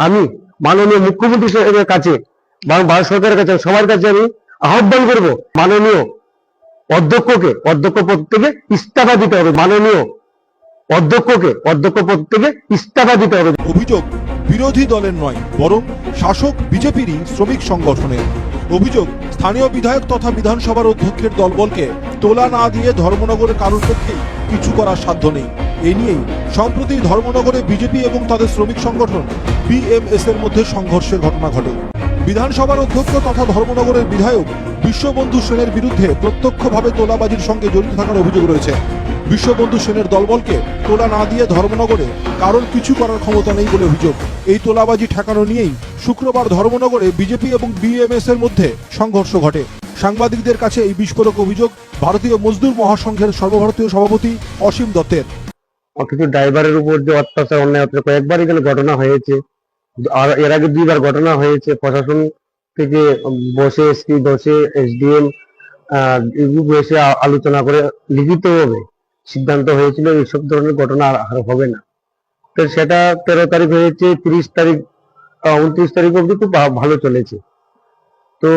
আমি মাননীয় মুখ্যমন্ত্রী সাহেবের কাছে ভারত সরকারের কাছে সবার কাছে আমি আহ্বান করব, মাননীয় অধ্যক্ষকে, অধ্যক্ষ পদ থেকে ইস্তফা দিতে হবে, মাননীয় অধ্যক্ষকে, অধ্যক্ষ পদ থেকে ইস্তফা দিতে হবে। অভিযোগ বিরোধী দলের নয়, বরং শাসক বিজেপিরই শ্রমিক সংগঠনের। অভিযোগ, স্থানীয় বিধায়ক তথা বিধানসভার অধ্যক্ষের দলবলকে তোলা না দিয়ে ধর্মনগরের কারোর পক্ষেই কিছু করার সাধ্য নেই। এ নিয়েই, সম্প্রতি ধর্মনগরে বিজেপি এবং তাদের শ্রমিক সংগঠন বিএমএস এর মধ্যে সংঘর্ষের ঘটনা ঘটে। বিধানসভার অধ্যক্ষ তথা ধর্মনগরের বিধায়ক বিশ্ববন্ধু সেনের বিরুদ্ধে প্রত্যক্ষভাবে তোলাবাজির সঙ্গে জড়িত থাকার অভিযোগ রয়েছে। বিশ্ববন্ধু সেনের দলবলকে তোলা না দিয়ে ধর্মনগরে কারোর কিছু করার ক্ষমতা নেই বলে অভিযোগ। এই তোলাবাজি ঠেকানো নিয়েই শুক্রবার ধর্মনগরে বিজেপি এবং বিএমএস এর মধ্যে সংঘর্ষ ঘটে। সাংবাদিকদের কাছে এই বিস্ফোরক অভিযোগ ভারতীয় মজদুর মহাসংঘের সর্বভারতীয় সভাপতি অসীম দত্তের। কিছু ড্রাইভারের উপর যে অত্যাচার, অন্যায় কয়েকবার এখানে ঘটনা হয়েছে আর এর আগে দুইবার ঘটনা হয়েছে, প্রশাসন থেকে বসে এসপি, বসে এসডিএম বসে আলোচনা করে লিখিতভাবে সিদ্ধান্ত হয়েছিল এইসব ধরনের ঘটনা আর হবে না। তো সেটা তেরো তারিখ হয়েছে, তিরিশ তারিখ উনত্রিশ তারিখ অবধি খুব ভালো চলেছে। তো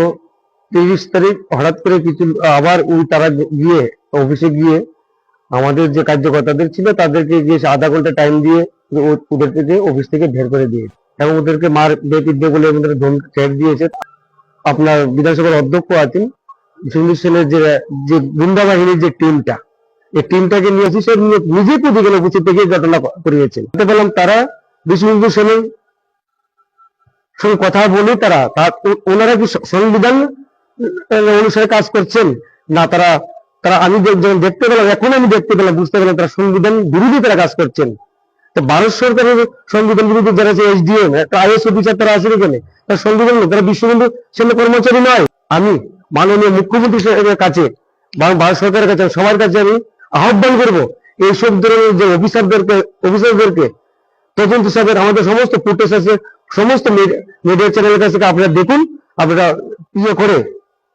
তিরিশ তারিখ হঠাৎ করে কিছু, আবার ওই তারা গিয়ে, অফিসে গিয়ে আমাদের যে কার্যকর্তাদের ছিল তাদেরকে গিয়ে আধা ঘণ্টা টাইম দিয়ে ওদের থেকে অফিস থেকে বের করে দিয়েছে। এবং ওদেরকে মার বেপিদ্যে বলে ধমকি থ্রেট দিয়েছে। আপনার বিধানসভার অধ্যক্ষ আছেন। সুনীল সেনের যে যে গুন্ডা বাহিনীর যে টিমটা, এই টিমটাকে নিয়ে এসে সে নিয়ে- নিজে প্রতিদিন অফিসের থেকে ঘটনা করিয়েছেন। বলতে পারলাম তারা বিষ্ণু সেনের সঙ্গে কথা বলে তারা ওনারা কি সংবিধান অনুসারে কাজ করছেন? না, তারা তারা আমি দেখতে পেলাম, এখন আমি দেখতে পেলাম, বুঝতে পেলাম তারা সংবিধান বিরোধী তারা কাজ করছেন। তো ভারত সরকারের সংবিধান বিরোধী যারা আছে এসডিএম একটা আইএস অফিসার তারা আছে এখানে তারা সংবিধান নয়, তারা বিশ্ববন্ধু সেনা কর্মচারী নয়। আমি মাননীয় মুখ্যমন্ত্রী সাহেবের কাছে ভারত সরকারের কাছে সবার কাছে আমি আহ্বান করব এইসব ধরনের যে অফিসারদেরকে অফিসারদেরকে তদন্ত সাহেবের আমাদের সমস্ত ফুটেজ আছে সমস্ত মিডিয়া চ্যানেলের কাছে আপনারা দেখুন আপনারা ইয়ে করে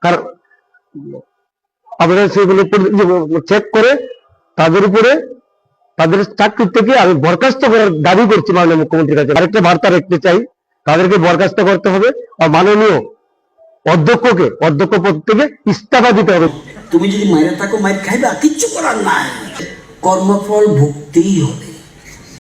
কারণ আপনারা সেগুলো চেক করে তাদের উপরে তাদের চাকরি থেকে আমি বরখাস্ত করার দাবি করছি মাননীয় মুখ্যমন্ত্রীর কাছে। আরেকটা বার্তা রাখতে চাই, তাদেরকে বরখাস্ত করতে হবে আর মাননীয় অধ্যক্ষকে অধ্যক্ষ পদ থেকে ইস্তফা দিতে হবে। তুমি যদি মায়ের থাকো মায়ের খাইবা, কিচ্ছু করার নাই। কর্মফল ভুগতেই হবে।